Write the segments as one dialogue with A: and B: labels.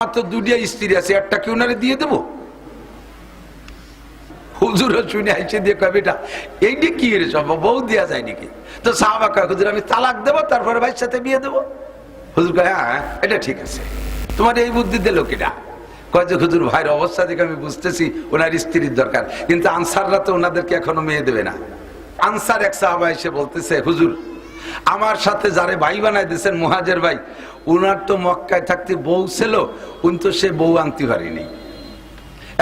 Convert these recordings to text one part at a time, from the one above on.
A: তো দুটিয়া স্ত্রী আছে, একটা দিয়ে দেবো? ভাইয়ের হ্যাঁ আছে। তোমার এই বুদ্ধি দিল কিটা কয় যে, হুজুর, ভাইয়ের অবস্থা দেখে আমি বুঝতেছি ওনার স্ত্রীর দরকার, কিন্তু আনসাররা তো ওনাদেরকে এখনও মেয়ে দেবে না। আনসার এক সাহাবা এসে বলতেছে, হুজুর, আমার সাথে যারে ভাই বানাই দিয়েছেন, মুহাজের ভাই উনার তো মক্কায় থাকতে বউ ছিল, উনি তো সে বউ আনতে পারিনি।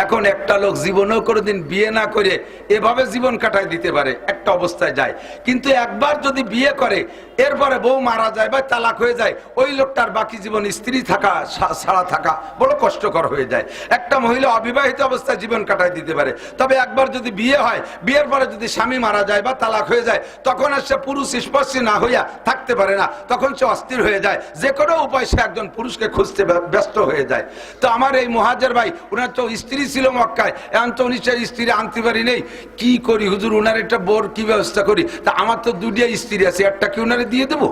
A: এখন একটা লোক জীবনেও কোনোদিন বিয়ে না করে এভাবে জীবন কাটায় দিতে পারে, একটা অবস্থায় যায়। কিন্তু একবার যদি বিয়ে করে এরপরে বউ মারা যায় বা তালাক হয়ে যায়, ওই লোকটার বাকি জীবন স্ত্রী থাকা ছাড়া থাকা বড় কষ্টকর হয়ে যায়। একটা মহিলা অবিবাহিত অবস্থায় জীবন কাটায় দিতে পারে। তবে একবার যদি বিয়ে হয়, বিয়ের পরে যদি স্বামী মারা যায় বা তালাক হয়ে যায়, তখন আর সে পুরুষ স্পর্শী না হইয়া থাকতে পারে না। তখন সে অস্থির হয়ে যায়। যে কোনো উপায় সে একজন পুরুষকে খুঁজতে ব্যস্ত হয়ে যায়। তো আমার এই মহাজের ভাই ওনার তো স্ত্রী ছিল মক্কায়। এখন তো উনি স্ত্রী আনতে পারি নেই। কি করি হুজুর? ওনার একটা বোর কি ব্যবস্থা করি? তা আমার তো দুটিয়া স্ত্রী আছে। একটা কি ওনারে দিয়ে দেবো।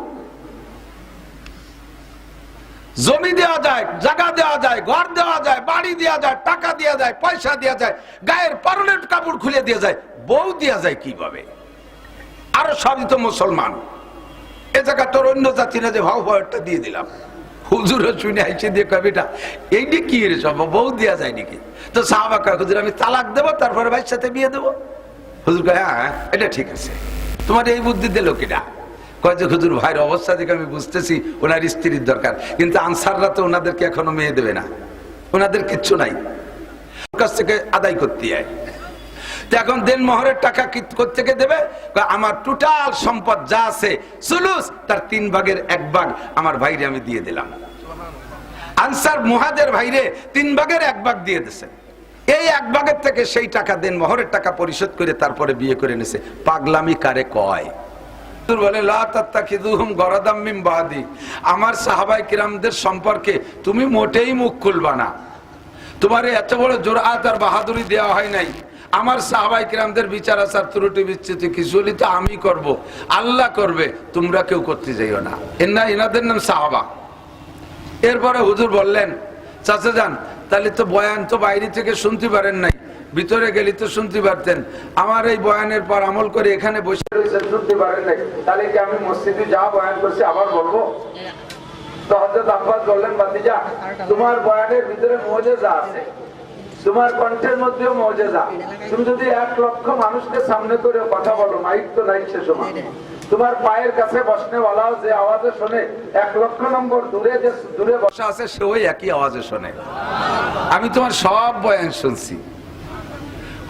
A: জমি দেওয়া যায়, জায়গা দেওয়া যায়, ঘর দেওয়া যায়, বাড়ি দেওয়া যায়, টাকা দেওয়া যায়, পয়সা দেওয়া যায়, গায়ের পরনের কাপড় খুলে দেওয়া যায়, বউ দেওয়া যায় কীভাবে? আরও সবই তো মুসলমান। এ জায়গা তোর অন্য জাতিরা যে ভাও ভাওটা দিয়ে দিলাম। হুজুর শুনে আইসে দিয়ে কবে এটা এইটি কি রে সব? বউ দেওয়া যায় নাকি? তো সাহাবা কয়, হুজুর, আমি তালাক দেবো, তারপরে ভাইয়ের সাথে বিয়ে দেবো? হুজুর কয় হ্যাঁ এটা ঠিক আছে। তোমার এই বুদ্ধি দিল কিনা? কয় যে, হুজুর, ভাইয়ের অবস্থা দেখে আমি বুঝতেছি ওনার স্ত্রীর দরকার। কিন্তু আনসাররা তো ওনাদেরকে এখনও মেয়ে দেবে না। ওনাদের কিচ্ছু নাই। কাছ থেকে আদায় করতে হয় এখন দেন মোহরের টাকা থেকে দেবে? আমার টোটাল সম্পদ যা আছে, সুলুস, তার তিন ভাগের এক ভাগ আমার ভাইরে আমি দিয়ে দিলাম। আনসার মুহাদের ভাইরে তিন ভাগের এক ভাগ দিয়ে দিছে। এই এক ভাগের থেকে সেই টাকা দেন, মহরের টাকা পরিশোধ করে তারপরে বিয়ে করে নিছে। পাগলামি কারে কয়? আমার সাহাবায়ে কিরামদের সম্পর্কে তুমি মোটেই মুখ খুলবা না। তোমার এত বড় জোরহাত আর বাহাদুরি দেওয়া হয় নাই। আমার সাহাবাই কিরামদের বিচার আচার ত্রুটি বিচ্ছুতি কিছু হলে তো আমি করব। আল্লাহ করবে, তোমরা কেউ করতে যাইও না। এনা এনাদের নাম সাহাবা। এরপরে হুজুর বললেন, চাচা যান, তাহলে তো বয়ান তো বাইরে থেকে শুনতে পারেন নাই। ভিতরে গেলে তো শুনতে পারতেন। আমার এই বয়ানের পর আমল করে এখানে বসে রয়েছেন, শুনতে পারেন নাই। তাহলে কি আমি মসজিদে যা বয়ান করছি আবার বলব? তো হজরত আব্বাস বললেন বাতিজা তোমার বয়ানের ভিতরে মজেজা আছে। তোমার কণ্ঠের মধ্যেও মজেজা। তুমি যদি এক লক্ষ মানুষকে সামনে করে কথা বলো, মাইক তো নাই সে সময়। তোমার পায়ের কাছে বসনে বলাও যে আওয়াজে শোনে, এক লক্ষ নম্বর দূরে যে দূরে বসা আছে সে ওই একই আওয়াজে শোনে। আমি তোমার সব বয়ান শুনছি।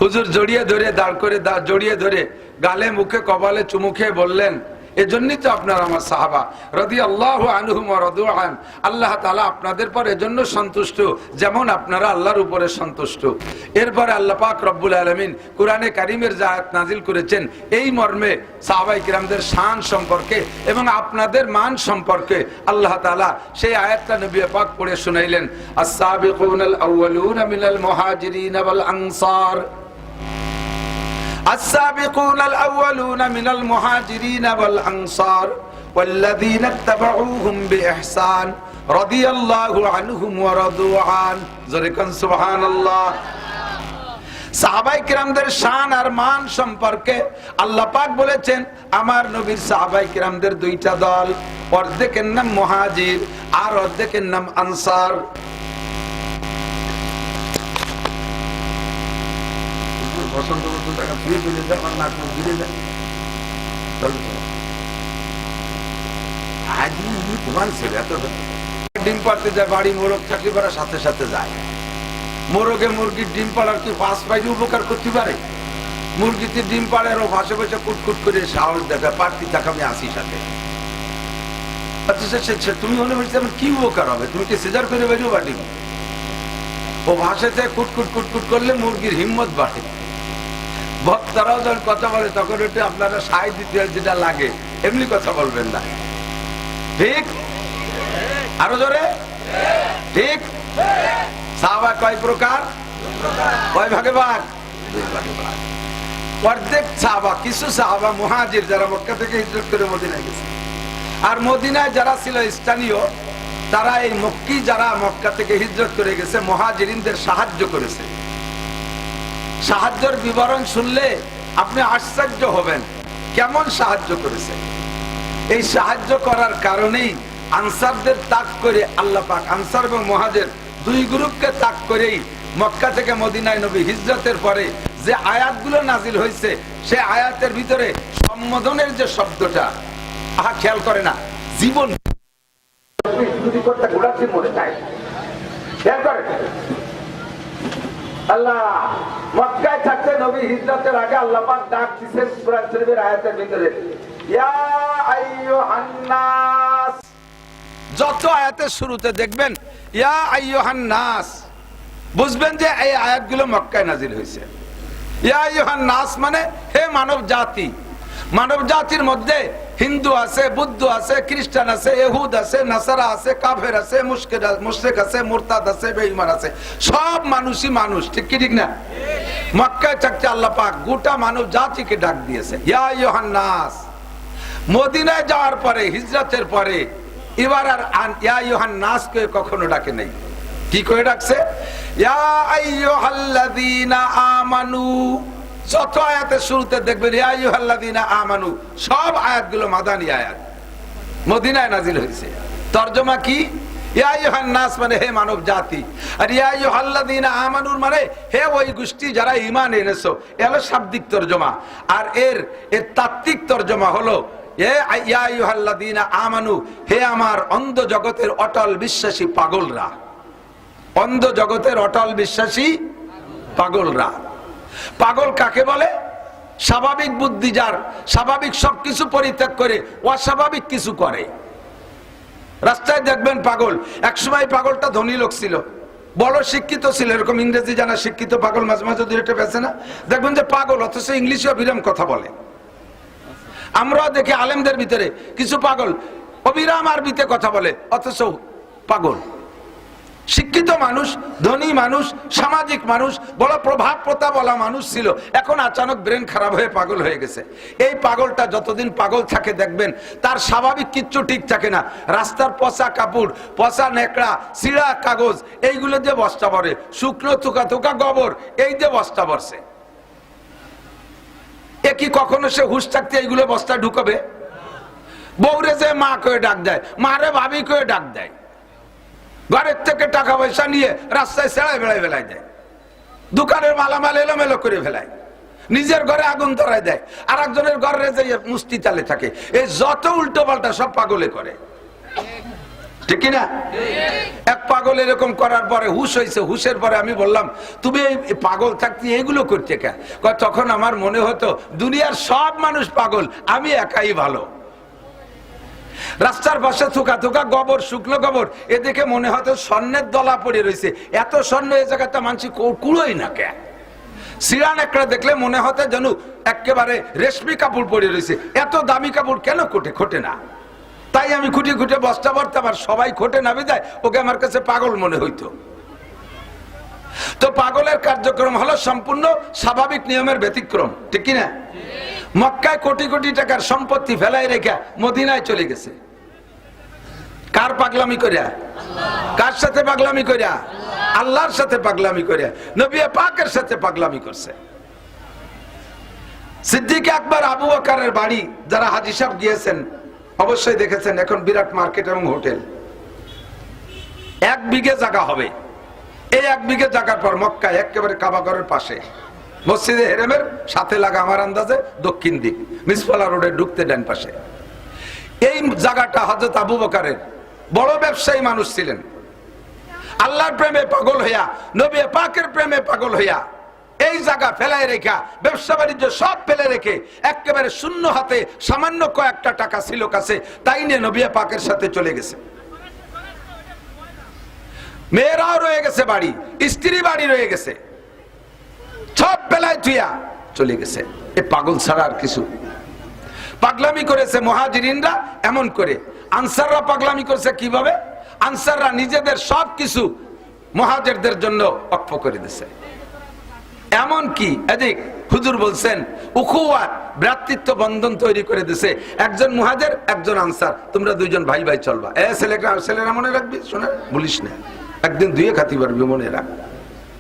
A: হুজুর জড়িয়ে ধরে দাঁড় করে জড়িয়ে ধরে গালে মুখে কপালে চুমু খেয়ে বললেন, এজন্যই তো আপনার আমার সাহাবা। রদি আল্লাহ আনহুম রদুআন আল্লাহ তাআলা আপনাদের পর এজন্য সন্তুষ্ট, যেমন আপনারা আল্লাহর উপরে সন্তুষ্ট। এরপরে আল্লাহ পাক রব্বুল আলামিন কোরআনে কারিমের জাহাত নাজিল করেছেন, এই মর্মে সাহাবাই কিরামদের শান সম্পর্কে এবং আপনাদের মান সম্পর্কে আল্লাহ তাআলা সেই আয়াতটা নবী পাক পড়ে শুনাইলেন, আস-সাবিকুনাল আউয়ালুনা মিনাল মুহাজিরিন ওয়াল আনসার। السابقون الأولون من المهاجرين والأنصار والذين اتبعوهم بإحسان رضي الله عنهم ورضوا عن زركن سبحان الله সাহাবাই কিরামদের শান আর মান সম্পর্কে আল্লাহ পাক বলেছেন আমার নবীর সাহাবাই কিরামদের দুইটা দল অর্ধেকের নাম মহাজির আর অর্ধেকের নাম আনসার বসন্ত বসন্ত টাকা ফিরে ফিরে যায় আমার নাক ঘিরে যায় চলো। চলো ডিম পাড়তে যায়, বাড়ি মোরগ চাকরি করার সাথে সাথে যায়। মোরগে মুরগির ডিম পাড়ার তুই পাঁচ পাইলে উপকার করতে পারে। মুরগিতে ডিম কুটকুট করে সাহস দেখা পারতি টাকা আমি আসি সাথে। আচ্ছা সে- তুমি মনে হচ্ছে আমার কি উপকার হবে? তুমি কি সিজার করে বেরিয়ে বাড়ি ও ভাষাতে কুটকুট কুটকুট করলে মুরগির হিম্মত বাড়ে। ভক্তরাও যখন কথা বলে, তখন ওটা আপনারা সাহায্য দিতে যেটা লাগে। এমনি কথা বলবেন না। ঠিক? আরও জোরে? ঠিক? সাহাবা কয় প্রকার? কয় ভাগে ভাগ? অর্ধেক সাহাবা কিছু সাহাবা মুহাজির যারা মক্কা থেকে হিজরত করে মদিনায় গেছে। আর মদিনায় যারা ছিল স্থানীয়, তারা এই মক্কি যারা মক্কা থেকে হিজরত করে গেছে, মহাজিরিনদের সাহায্য করেছে। সাহায্যের বিবরণ শুনলে আপনি আশ্চর্য হবেন। কেমন সাহায্য করেছে? এই সাহায্য করার কারণেই আনসারদের তাক করে আল্লাহ পাক, আনসার এবং মহাজের দুই গ্রুপকে তাক করেই মক্কা থেকে মদিনায় নবী হিজরতের পরে যে আয়াতগুলো নাজিল হয়েছে, সে আয়াতের ভিতরে সম্বোধনের যে শব্দটা, আহা, খেয়াল করে না, জীবন। করতে ঘোরাচ্ছি মরে যায় খেয়াল করে আল্লাহ মক্কায় থাকতে নবী হিজরতের আগে আল্লাহ পাক ডাক দিচ্ছেন কোরআন শরীফের আয়াতের ভিতরে। ইয়া আইয়ুহান নাস যত আয়াতের শুরুতে দেখবেন, ইয়া আইয়ুহান নাস বুঝবেন যে এই আয়াতগুলো মক্কায় নাজিল হয়েছে ইয়া আইয়ুহান নাস মানে হে মানব জাতি মানব জাতির মধ্যে হিন্দু আছে, বুদ্ধ আছে, খ্রিস্টান আছে এহুদ আছে, নাসারা আছে, কাফের আছে, মুশকিল মুশরিক আছে, মুরতাদ আছে, বেঈমান আছে। সব মানুষই মানুষ, ঠিক কি ঠিক না? মক্কায় থাকতে আল্লাহ পাক গোটা মানব জাতিকে ডাক দিয়েছে। ইয়া আইয়ুহান নাস মদিনায় যাওয়ার পরে, হিজরতের পরে, এবার আর ইয়া ইউহান নাসকে কখনো ডাকে নাই। কি করে ডাকছে? ইয়া আইয়ুহাল্লাযীনা আমানু যত আয়াতের শুরুতে দেখবেন আমানু, সব আয়াতগুলো মাদানি আয়াত। মদিনায় নাজিল হয়েছে। তর্জমা কি? মানে হে মানব জাতি আর মানে হে ওই গোষ্ঠী যারা শাব্দিক তরজমা। আর এর এর তাত্ত্বিক তরজমা হে আমার অন্ধ জগতের অটল বিশ্বাসী পাগলরা। অন্ধ জগতের অটল বিশ্বাসী পাগলরা। পাগল কাকে বলে? স্বাভাবিক বুদ্ধি যার, স্বাভাবিক সবকিছু পরিত্যাগ করে অস্বাভাবিক কিছু করে। রাস্তায় দেখবেন পাগল, একসময় পাগলটা ধনী লোক ছিল, বড় শিক্ষিত ছিল, এরকম ইংরেজি জানা শিক্ষিত পাগল মাঝে মাঝে দু একটা বেছে না? দেখবেন যে পাগল, অথচ ইংলিশে বিরাম কথা বলে। আমরাও দেখি আলেমদের ভিতরে কিছু পাগল, অবিরাম আরবিতে কথা বলে, অথচ পাগল। শিক্ষিত মানুষ, ধনী মানুষ, সামাজিক মানুষ, বড় প্রভাব বলা মানুষ ছিল। এখন আচানক ব্রেন খারাপ হয়ে পাগল হয়ে গেছে। এই পাগলটা যতদিন পাগল থাকে দেখবেন, তার স্বাভাবিক কিচ্ছু ঠিক থাকে না। রাস্তার পচা কাপড়, পচা নেকড়া সিড়া কাগজ, এইগুলো দিয়ে বস্তা ভরে। শুকনো থুকা থুকা গোবর, এই দিয়ে বস্তা ভরছে। এ কি কখনো সে হুশ থাকতে এইগুলো বস্তা ঢুকাবে? বউরে যে মা কয়ে ডাক দেয় মারে ভাবি কয়ে ডাক দেয়। ঘরের থেকে টাকা পয়সা নিয়ে রাস্তায় সেড়াই বেড়াই ফেলাই দেয়। দোকানের মালামাল এলোমেলো করে ফেলায় নিজের ঘরে আগুন ধরায় দেয়। আর একজনের ঘরে যে মুস্তি তালে থাকে এই যত উল্টো পাল্টা সব পাগলে করে। ঠিক না এক পাগল এরকম করার পরে হুশ হয়েছে। হুশের পরে আমি বললাম, তুমি এই পাগল থাকতে এগুলো করতে কে? তখন আমার মনে হতো দুনিয়ার সব মানুষ পাগল, আমি একাই ভালো। রাস্তার পাশে থুকা থুকা গোবর, শুকনো গোবর। এ দেখে মনে হতো স্বর্ণের দলা পড়ে রয়েছে। এত স্বর্ণ এই জায়গাটা মানছি কুড়োই না কে? সিরান একটা দেখলে মনে হতো যেন একেবারে রেশমি কাপড় পরে রয়েছে। এত দামি কাপড় কেন কোটে? খোটে না। তাই আমি খুঁটে খুঁটে বস্তা ভরতাম আর সবাই খোটে নামে যায় ওকে আমার কাছে পাগল মনে হইতো। তো পাগলের কার্যক্রম হলো সম্পূর্ণ স্বাভাবিক নিয়মের ব্যতিক্রম, ঠিক কিনা মক্কায় কোটি কোটি টাকার সম্পত্তি ফেলাই রেখা মদিনায় চলে গেছে। কার পাগলামি করিয়া? কার সাথে পাগলামি করিয়া? আল্লাহর সাথে পাগলামি করিয়া। নবী পাকের সাথে পাগলামি করছে। সিদ্দিক আকবর, আবু আকারের বাড়ি, যারা হাজি সাহেব গিয়েছেন, অবশ্যই দেখেছেন, এখন বিরাট মার্কেট এবং হোটেল। এক বিঘে জায়গা হবে। এই এক বিঘে জায়গার পর মক্কায় একেবারে কাবাগরের পাশে। মসজিদে হেরেমের সাথে লাগা আমার আন্দাজে দক্ষিণ দিক, মিসফালা রোডে ঢুকতে ডান পাশে। এই জায়গাটা হজরত আবু বকারের বড় ব্যবসায়ী মানুষ ছিলেন। আল্লাহর প্রেমে পাগল হইয়া, নবী পাকের প্রেমে পাগল হইয়া এই জায়গা ফেলায় রেখা, ব্যবসা বাণিজ্য সব ফেলে রেখে একেবারে শূন্য হাতে সামান্য কয়েকটা টাকা ছিল কাছে, তাই নিয়ে নবী পাকের সাথে চলে গেছে। মেয়েরাও রয়ে গেছে বাড়ি, স্ত্রী বাড়ি রয়ে গেছে। সব বেলায় থুইয়া চলে গেছে। এ পাগল ছাড়া আর কিছু। পাগলামি করেছে মহাজিরিনরা, এমন করে। আনসাররা পাগলামি করেছে কীভাবে? আনসাররা নিজেদের সব কিছু মহাজেরদের জন্য অক্ষ করে দিছে। এমন কি? এদিক হুজুর বলছেন উখুয়া ভ্রাতৃত্ব বন্ধন তৈরি করে দিছে। একজন মুহাজের, একজন আনসার। তোমরা দুইজন ভাই ভাই চলবা। এ ছেলেটা, ছেলেরা মনে রাখবি? শোনা বলিস না। একদিন দুইয়ে খাতি পারবি মনে রাখ।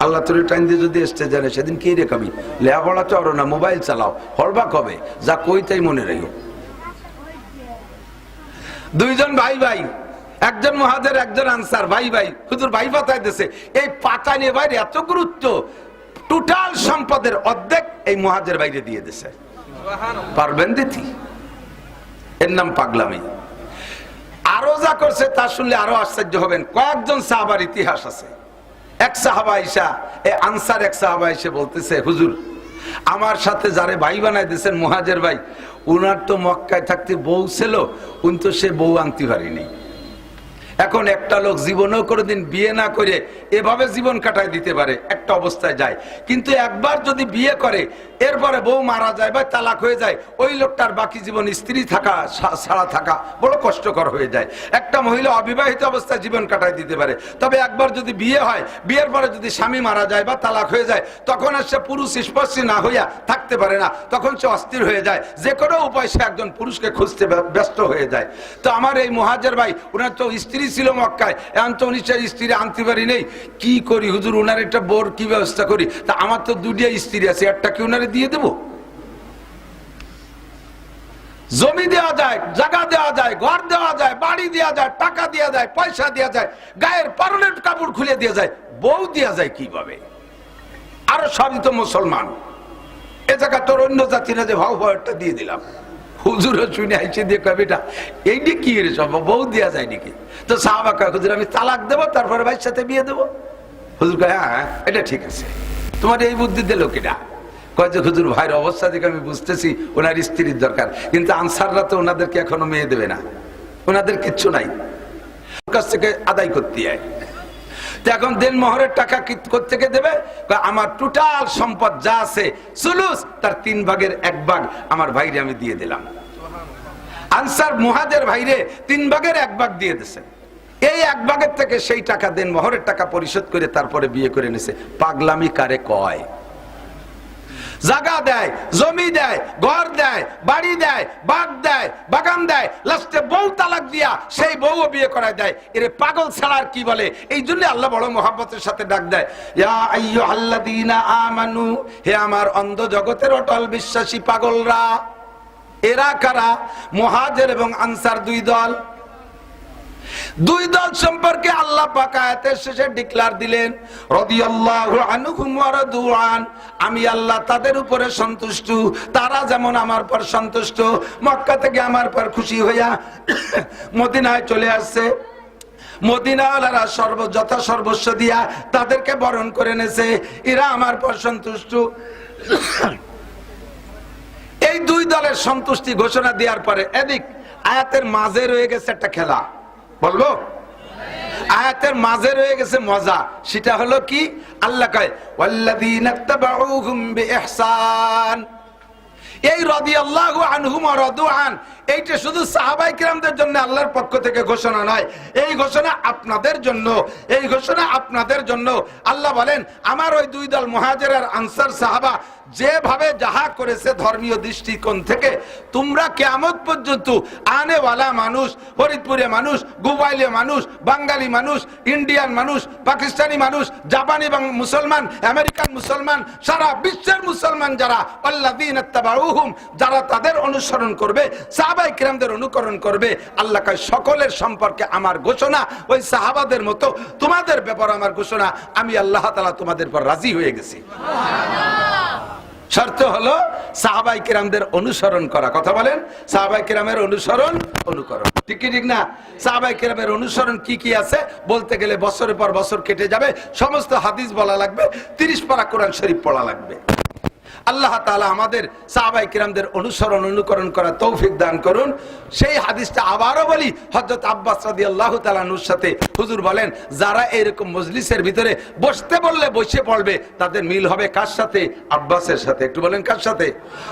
A: আল্লাহ তোর টাইম দিয়ে যদি এসতে জানে সেদিন কি রেখাবি? লেখাপড়া চড়ো না মোবাইল চালাও হরবা কবে যা কই তাই মনে রাখো। দুইজন ভাই ভাই, একজন মহাজের, একজন আনসার, ভাই ভাই, হুজুর ভাই পাতায় দিছে, এই পাতা নিয়ে বাইরে এত গুরুত্ব টোটাল সম্পদের অর্ধেক এই মহাজের বাইরে দিয়ে দিছে। পারবেন দিতি? এর নাম পাগলামি। আরও যা করছে তা শুনলে আরও আশ্চর্য হবেন, কয়েকজন সাহাবার ইতিহাস আছে। এক সাহাবা এ আনসার এক সাহাবা এসে বলতেছে, হুজুর, আমার সাথে যারে ভাই বানাই দিয়েছেন মহাজের ভাই, উনার তো মক্কায় থাকতে বউ ছিল, উনি তো সে বউ আনতে পারিনি। এখন একটা লোক জীবনেও কোনোদিন বিয়ে না করে এভাবে জীবন কাটায় দিতে পারে, একটা অবস্থায় যায়। কিন্তু একবার যদি বিয়ে করে এরপরে বউ মারা যায় বা তালাক হয়ে যায়, ওই লোকটার বাকি জীবন স্ত্রী থাকা ছাড়া থাকা বড় কষ্টকর হয়ে যায়। একটা মহিলা অবিবাহিত অবস্থায় জীবন কাটায় দিতে পারে। তবে একবার যদি বিয়ে হয়, বিয়ের পরে যদি স্বামী মারা যায় বা তালাক হয়ে যায়, তখন আর সে পুরুষ স্পর্শী না হইয়া থাকতে পারে না। তখন সে অস্থির হয়ে যায়। যে কোনো উপায় সে একজন পুরুষকে খুঁজতে ব্যস্ত হয়ে যায়। তো আমার এই মহাজের ভাই ওনার তো স্ত্রী ছিল মক্কায়। এখন তো উনি স্ত্রী আনতে পারি নেই। কি করি হুজুর ওনার একটা বোর কি ব্যবস্থা করি? তা আমার তো দুটিয়া স্ত্রী আছে, একটা কি ওনারে দিয়ে দেবো? জমি দেওয়া যায় জায়গা দেওয়া যায় ঘর দেওয়া যায় বাড়ি দেওয়া যায় টাকা দেওয়া যায় পয়সা দেওয়া যায় গায়ের পারলেট কাপড় খুলে দেওয়া যায় বউ দেওয়া যায় কীভাবে? আরও সবই তো মুসলমান। এ জায়গা তোর অন্য জাতিরা যে ভাও ভাওয়ারটা দিয়ে দিলাম। হুজুর শুনে আইসে দিয়ে কবে এটা এইটি কি রে সব? বউ দেওয়া যায় নাকি? তো সাহাবা কয় আমি তালাক দেবো তারপরে ভাইয়ের সাথে বিয়ে দেবো? হুজুর কয় হ্যাঁ হ্যাঁ, এটা ঠিক আছে। তোমার এই বুদ্ধি দিল কিনা কয় হুজুর, ভাইয়ের অবস্থা দেখে আমি বুঝতেছি ওনার স্ত্রীর দরকার। কিন্তু আনসাররা তো ওনাদেরকে এখনও মেয়ে দেবে না। ওনাদের কিচ্ছু নাই। কাছ থেকে আদায় করতে হয় এখন দেন মহরের টাকা কি- কোত্থেকে দেবে? আমার টোটাল সম্পদ যা আছে, সুলুস, তার তিন ভাগের এক ভাগ আমার ভাইরে আমি দিয়ে দিলাম। আনসার মুহাদের ভাইরে তিন ভাগের এক ভাগ দিয়ে দিছে। এই এক ভাগের থেকে সেই টাকা দেন মহরের টাকা পরিশোধ করে তারপরে বিয়ে করে নিছে। পাগলামি কারে কয়? জাগা দেয়, জমি দেয়, ঘর দেয়, বাড়ি দেয় বাগ দেয়, বাগান দেয়, লাস্টে বউ তালাক দিয়া সেই বউও বিয়ে করায় দেয়। এর পাগল ছাড়া আর কি বলে? এই জন্য আল্লাহ বড় মহাব্বতের সাথে ডাক দেয়। আমানু, হে আমার অন্ধ জগতের অটল বিশ্বাসী পাগলরা, এরা কারা? মুহাজির এবং আনসার দুই দল। দুই দল সম্পর্কে আল্লাহ পাক শেষে ডিক্লার দিলেন, রাদিয়াল্লাহু রাদুআন আমি আল্লাহ তাদের উপরে সন্তুষ্ট, তারা যেমন আমার পর সন্তুষ্ট, মক্কা থেকে আমার পর খুশি হইয়া মদিনায় চলে আসছে। মদিনাওয়ালারা সর্ব, যথা সর্বস্ব দিয়া তাদেরকে বরণ করে নেছে এরা আমার পর সন্তুষ্ট। এই দুই দলের সন্তুষ্টি ঘোষণা দেওয়ার পরে এদিক আয়াতের মাঝে রয়ে গেছে একটা খেলা। বলব আয়াতের মাঝে রয়ে গেছে মজা। সেটা হলো কি? আল্লাহ কয় এই রদি আল্লাহ আনহুম ওয়া রাদুআন। এইটা শুধু সাহাবাই কিরামদের জন্য আল্লাহর পক্ষ থেকে ঘোষণা নয়। এই ঘোষণা আপনাদের জন্য, এই ঘোষণা আপনাদের জন্য। আল্লাহ বলেন, আমার ওই দুই দল মুহাজির আনসার সাহাবা যেভাবে যাহা করেছে ধর্মীয় দৃষ্টিকোণ থেকে, তোমরা কেয়ামত পর্যন্ত আনেওয়ালা মানুষ, ফরিদপুরে মানুষ, গুবাইলে মানুষ, বাঙালি মানুষ, ইন্ডিয়ান মানুষ, পাকিস্তানি মানুষ, জাপানি বাং- মুসলমান, আমেরিকান মুসলমান, সারা বিশ্বের মুসলমান যারা আল্লাহ ইত্তাবাউহুম যারা তাদের অনুসরণ করবে সাহাবাই কিরামদের অনুকরণ করবে, আল্লাহ কয়, সকলের সম্পর্কে আমার ঘোষণা, ওই সাহাবাদের মতো তোমাদের ব্যাপারে আমার ঘোষণা, আমি আল্লাহ তাআলা তোমাদের পর রাজি হয়ে গেছি। শর্ত হলো সাহাবাই কিরামদের অনুসরণ করা। কথা বলেন সাহাবাই কিরামের অনুসরণ, অনুকরণ। ঠিক কি, ঠিক না? সাহাবাই কিরামের অনুসরণ কি কি আছে? বলতে গেলে বছরের পর বছর কেটে যাবে, সমস্ত হাদিস বলা লাগবে, তিরিশ পারা কোরআন শরীফ পড়া লাগবে। আল্লাহ তালা আমাদের সাহাবাই কিরামদের অনুসরণ, অনুকরণ করা তৌফিক দান করুন। সেই হাদিসটা আবারও বলি, হযরত আব্বাস রাদিয়াল্লাহু তাআলার সাথে হুজুর বলেন, যারা এরকম মজলিসের ভিতরে বসতে বললে বসে পড়বে, তাদের মিল হবে কার সাথে? আব্বাসের সাথে। একটু বলেন কার সাথে?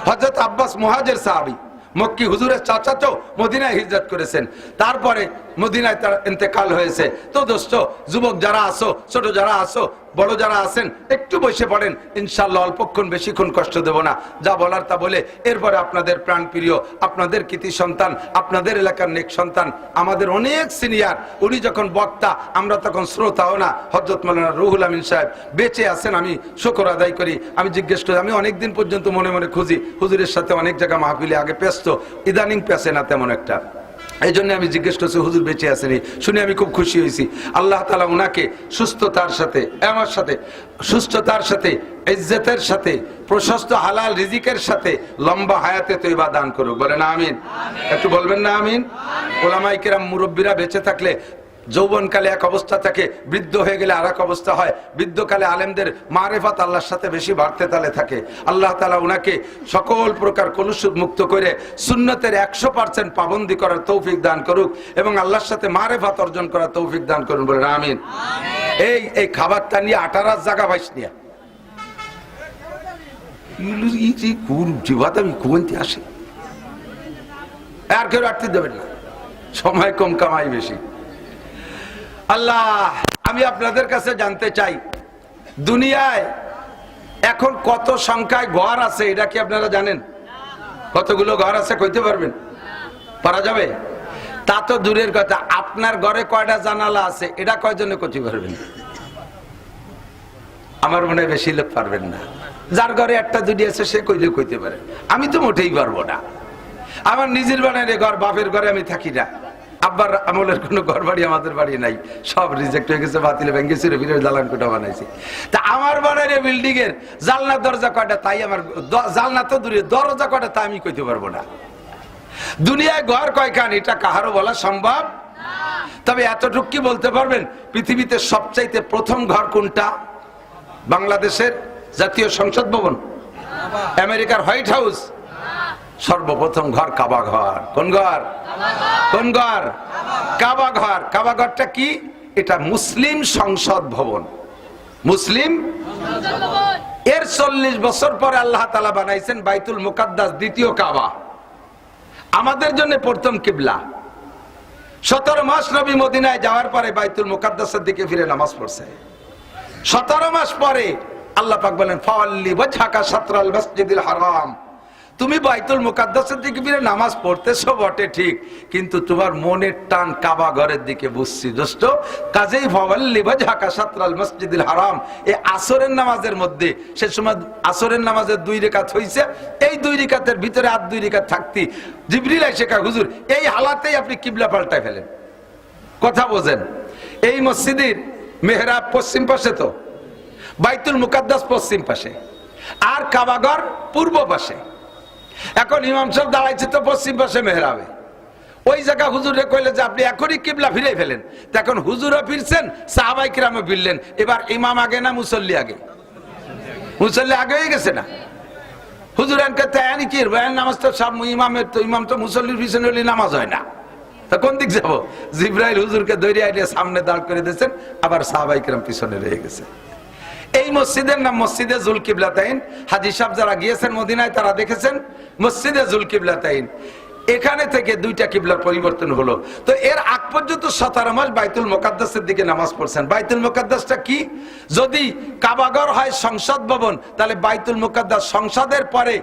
A: হযরত আব্বাস মুহাজির সাহাবি, মক্কি হুজুরের চাচা তো মদিনায় হিজরত করেছেন। তারপরে মদিনায় তার ইন্তেকাল হয়েছে। তো দোস্ত, যুবক যারা আসো ছোট যারা আসো বড় যারা আছেন, একটু বসে পড়েন। ইনশাল্লাহ অল্পক্ষণ বেশিক্ষণ কষ্ট দেব না। যা বলার তা বলে, এরপরে আপনাদের প্রাণ প্রিয় আপনাদের কৃতি সন্তান, আপনাদের এলাকার নেক সন্তান, আমাদের অনেক সিনিয়র, উনি যখন বক্তা, আমরা তখন শ্রোতাও না। হজরত মৌলানা রুহুল আমিন সাহেব, বেঁচে আছেন, আমি শকর আদায় করি। আমি জিজ্ঞেস করি, আমি অনেক দিন পর্যন্ত মনে মনে খুঁজি, হুজুরের সাথে অনেক জায়গা মাহফিলে আগে পেস্ত ইদানিং পেছে না তেমন একটা। এই জন্য আমি জিজ্ঞেস করছি হুজুর বেঁচে আসেনি শুনে আমি খুব খুশি হয়েছি। আল্লাহ তালা ওনাকে সুস্থতার সাথে আমার সাথে সুস্থতার সাথে ইজ্জতের সাথে প্রশস্ত হালাল রিজিকের সাথে লম্বা হায়াতে তৈবা দান করুক। বলেন আমিন। একটু বলবেন না আমিন? ওলামাইকেরাম মুরব্বীরা বেঁচে থাকলে যৌবনকালে এক অবস্থা থাকে বৃদ্ধ হয়ে গেলে আর এক অবস্থা হয়। বৃদ্ধকালে আলেমদের মারেফাত আল্লাহর সাথে বেশি বাড়তে তালে থাকে। আল্লাহ তালা ওনাকে সকল প্রকার কলুষুদ মুক্ত করে সুন্নতের একশো পার্সেন্ট পাবন্দি করার তৌফিক দান করুক এবং আল্লাহর সাথে মারেফাত অর্জন করার তৌফিক দান করুন বলে আমিন। এই এই খাবারটা নিয়ে আঠারার জায়গা পাইস নিয়ে। আর কেউ রাখতে দেবেন না। সময় কম কামাই বেশি। আল্লাহ, আমি আপনাদের কাছে জানতে চাই, দুনিয়ায় এখন কত সংখ্যায় ঘর আছে, এটা কি আপনারা জানেন? কতগুলো ঘর আছে কইতে পারবেন? পারা যাবে? তা তো দূরের কথা, আপনার ঘরে কয়টা জানালা আছে, এটা কয়জনে কইতে পারবেন? আমার মনে বেশি লোক পারবেন না। যার ঘরে একটা দুটি আছে, সে কইলে কইতে পারে। আমি তো মোটেই পারব না। আমার নিজের বানায় ঘর, বাপের ঘরে আমি থাকি না। আব্বার আমলের কোনো ঘর বাড়ি আমাদের বাড়ি নাই। সব রিজেক্ট হয়ে গেছে, বাতিলে ভেঙে ছিল ভিতরে দালান কোটা বানাইছি। তা আমার বাড়ির বিল্ডিং এর জালনা দরজা কয়টা, তাই আমার জালনা তো দূরে দরজা কয়টা তা আমি কইতে পারব না। দুনিয়ায় ঘর কয়খান, এটা কাহারও বলা সম্ভব? তবে এতটুক কি বলতে পারবেন? পৃথিবীতে সবচাইতে প্রথম ঘর কোনটা? বাংলাদেশের জাতীয় সংসদ ভবন? আমেরিকার হোয়াইট হাউস? সর্বপ্রথম ঘর কাবা ঘর কোন ঘর? কোন ঘর? কাবা ঘর কাবা ঘরটা কি? এটা মুসলিম সংসদ ভবন। মুসলিম? এর চল্লিশ বছর পরে আল্লাহ তালা বানাইছেন বাইতুল মুকাদ্দাস দ্বিতীয় কাবা। আমাদের জন্য প্রথম কিবলা। সতেরো মাস নবী মদিনায় যাওয়ার পরে বাইতুল মুকাদ্দাসের দিকে ফিরে নামাজ পড়ছে। সতেরো মাস পরে আল্লাহ পাক বলেন, ফাওয়াল্লি ওয়াজহাকা শাতরাল মসজিদিল হারাম। তুমি বাইতুল মুকাদ্দাসের দিকে ফিরে নামাজ পড়তেছো বটে, ঠিক। কিন্তু তোমার মনের টান কাবা ঘরের দিকে বুঝছি, দোস্ত। কাজেই ফাওয়াল্লি ওয়াজহাকা শাতরাল মসজিদিল হারাম। এই আসরের নামাজের মধ্যে, সে সময় আসরের নামাজের দুই রেখাত হইছে, এই দুই রেখাতের ভিতরে আর দুই রেখাত থাকতি। জিবরিল এসে কা হুজুর, এই হালাতেই আপনি কিবলা পাল্টায় ফেলেন। কথা বোঝেন। এই মসজিদের মেহরাব পশ্চিম পাশে তো, বাইতুল মুকাদ্দাস পশ্চিম পাশে। আর কাবাগর পূর্ব পাশে। এখন ইমাম সাহেব দাঁড়াইছে তো পশ্চিম পাশে মেহরাবে। ওই জায়গা হুজুরে কইলে যে আপনি এখনই কিবলা ফিরে ফেলেন। তো এখন হুজুরও ফিরছেন, সাহাবাই কিরামও ফিরলেন। এবার ইমাম আগে না মুসল্লি আগে? মুসল্লি আগে হয়ে গেছে না? হুজুর তায়ানি কি? বয়ান নামাজ তো সব ইমামের তো ইমাম তো মুসল্লির পিছনে হলে নামাজ হয় না। তা কোন দিক যাব? জিব্রাইল হুজুরকে দৈরিয়া সামনে দাঁড় করে দিয়েছেন, আবার সাহাবাই কিরাম পিছনে রয়ে গেছে। এই মসজিদের নাম মসজিদে জুল কিবলাতাইন হাজি সাহেব যারা গিয়েছেন মদিনায়, তারা দেখেছেন মসজিদে জুল কিবলাতাইন এখানে থেকে দুইটা কিবলার পরিবর্তন হলো। তো এর আগ পর্যন্ত সতেরো মাস বাইতুল মোকাদ্দাসের দিকে নামাজ পড়ছেন। বাইতুল মোকাদ্দাসটা কি? যদি কাবাগর হয় সংসদ ভবন, তাহলে বাইতুল মোকাদ্দাস সংসদের পরে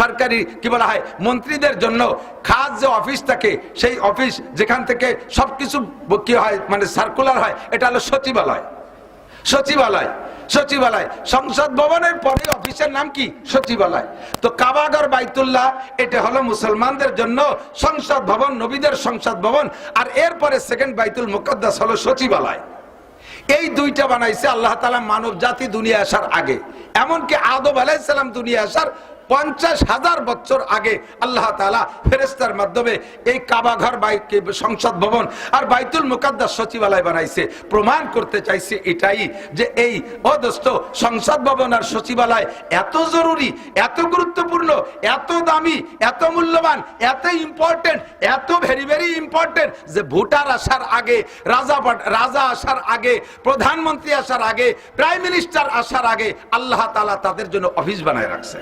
A: সরকারি, কি বলা হয়, মন্ত্রীদের জন্য খাস যে অফিস থাকে, সেই অফিস যেখান থেকে সবকিছু কি হয় মানে সার্কুলার হয়, এটা হলো সচিবালয়। সচিবালয়। সচিবালয়। সংসদ ভবনের পরে অফিসের নাম কি? সচিবালয়। তো কাবাগর বাইতুল্লাহ, এটা হলো মুসলমানদের জন্য সংসদ ভবন, নবীদের সংসদ ভবন, আর এরপরে সেকেন্ড বাইতুল মুকদ্দাস হলো সচিবালয়। এই দুইটা বানাইছে আল্লাহ তালা মানব জাতি দুনিয়া আসার আগে। এমনকি আদব আলাইসালাম দুনিয়া আসার পঞ্চাশ হাজার বছর আগে আল্লাহ তালা ফেরেস্তার মাধ্যমে এই কাবাঘর বাই সংসদ ভবন আর বাইতুল মুকাদ্দাস সচিবালয় বানাইছে। প্রমাণ করতে চাইছে এটাই যে এই অদস্ত সংসদ ভবন আর সচিবালয় এত জরুরি, এত গুরুত্বপূর্ণ, এত দামি, এত মূল্যবান, এত ইম্পর্টেন্ট এত ভেরি ভেরি ইম্পর্টেন্ট যে ভোটার আসার আগে, রাজা রাজা আসার আগে, প্রধানমন্ত্রী আসার আগে প্রাইম মিনিস্টার আসার আগে আল্লাহ তালা তাদের জন্য অফিস বানায় রাখছে।